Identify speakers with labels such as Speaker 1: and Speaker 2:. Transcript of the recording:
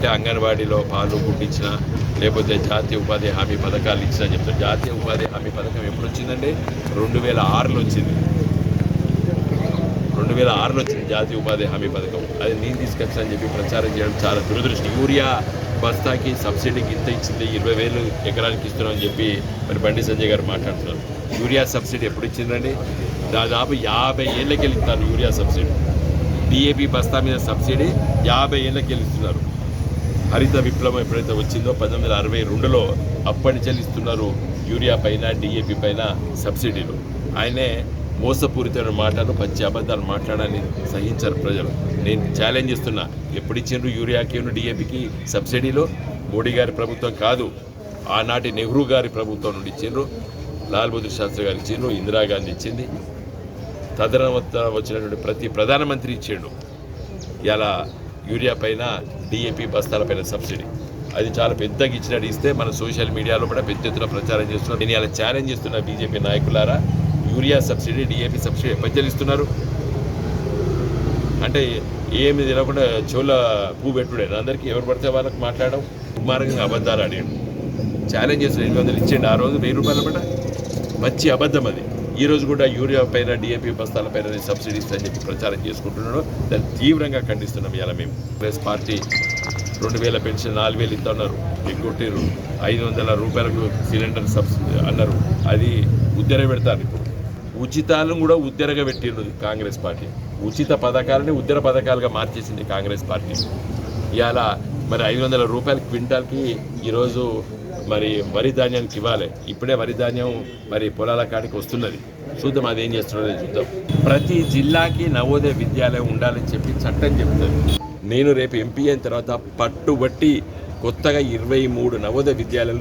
Speaker 1: అంటే అంగన్వాడీలో పాలు గుడ్డించిన లేకపోతే జాతీయ ఉపాధి హామీ పథకాలు ఇచ్చిన చెప్తారు. జాతీయ ఉపాధి హామీ పథకం ఎప్పుడు వచ్చిందండి రెండు వేల ఆరులో వచ్చింది. రెండు వేల ఆరులో వచ్చింది జాతీయ ఉపాధి హామీ పథకం. అది నేను తీసుకొచ్చా అని చెప్పి ప్రచారం చేయడం చాలా దురదృష్టం. యూరియా బస్తాకి సబ్సిడీకి ఇంత ఇచ్చింది ఇరవై వేలు ఎకరానికి ఇస్తున్నామని చెప్పి మరి బండి సంజయ్ గారు మాట్లాడుతున్నారు. యూరియా సబ్సిడీ ఎప్పుడు ఇచ్చిందండి దాదాపు యాభై ఏళ్ళకి ఇస్తారు యూరియా సబ్సిడీ. డిఏపి బస్తా మీద సబ్సిడీ యాభై ఏళ్ళకి వెళ్ళిస్తున్నారు హరిత విప్లవం ఎప్పుడైతే వచ్చిందో పంతొమ్మిది వందల అరవై రెండులో అప్పటి చెల్లిస్తున్నారు యూరియా పైన డిఏపి పైన సబ్సిడీలు. ఆయనే మోసపూరితమైన మాటలు పచ్చి అబద్ధాలు మాట్లాడాలని సహించారు ప్రజలు. నేను ఛాలెంజ్ చేస్తున్నా ఎప్పుడు ఇచ్చిండ్రు యూరియాకి డిఏపికి సబ్సిడీలు? మోడీ గారి ప్రభుత్వం కాదు. ఆనాటి నెహ్రూ గారి ప్రభుత్వం నుండి ఇచ్చిండ్రు లాల్ బహదూర్ శాస్త్రి గారు ఇచ్చిండ్రు ఇందిరాగాంధీ ఇచ్చింది. తదనంతర వచ్చినటువంటి ప్రతి ప్రధానమంత్రి ఇచ్చిండు. ఇలా యూరియా పైన డిఏపి బస్తాల పైన సబ్సిడీ. అది చాలా పెద్దగా ఇచ్చినట్టు ఇస్తే మన సోషల్ మీడియాలో కూడా పెద్ద ఎత్తున ప్రచారం చేస్తున్నారు. నేను అలా ఛాలెంజ్ చేస్తున్న బీజేపీ నాయకులారా యూరియా సబ్సిడీ డిఏపి సబ్సిడీ ఎప్పుడు అంటే ఏమి తినకుండా చెవుల పువ్వు పెట్టుడే అందరికీ ఎవరు పడితే వాళ్ళకి మాట్లాడడం కుమారంగా అబద్ధాలు ఆడాడు ఛాలెంజ్ చేసిన ఎనిమిది వందలు ఇచ్చేయండి. ఆ రోజు వెయ్యి రూపాయలు పట మంచి అబద్ధం అది. ఈరోజు కూడా యూరియా పైన డిఏపీ బస్తాల పైన సబ్సిడీ ఇస్తారని చెప్పి ప్రచారం చేసుకుంటున్నాడు దాన్ని తీవ్రంగా ఖండిస్తున్నాం ఇలా మేము. కాంగ్రెస్ పార్టీ రెండు వేల పెన్షన్ నాలుగు వేలు ఇస్తున్నారు ఎగ్గొట్టారు ఐదు వందల రూపాయలకు సిలిండర్ సబ్సిడీ అన్నారు. అది ఉద్దర పెడతారు ఇప్పుడు. ఉచితాలను కూడా ఉద్దరగా పెట్టిండు కాంగ్రెస్ పార్టీ. ఉచిత పథకాలని ఉద్దర పథకాలుగా మార్చేసింది కాంగ్రెస్ పార్టీ. ఇవాళ మరి ఐదు వందల రూపాయల క్వింటాల్కి ఈరోజు మరి వరి ధాన్యానికి ఇవ్వాలి ఇప్పుడే వరి ధాన్యం మరి పొలాల కాడికి వస్తున్నది. చూద్దాం అది ఏం చేస్తున్నది చూద్దాం. ప్రతి జిల్లాకి నవోదయ విద్యాలయం ఉండాలని చెప్పి చట్టం చెప్తుంది. నేను రేపు ఎంపీ అయిన తర్వాత పట్టుబట్టి కొత్తగా ఇరవై మూడు నవోదయ విద్యాలయాలు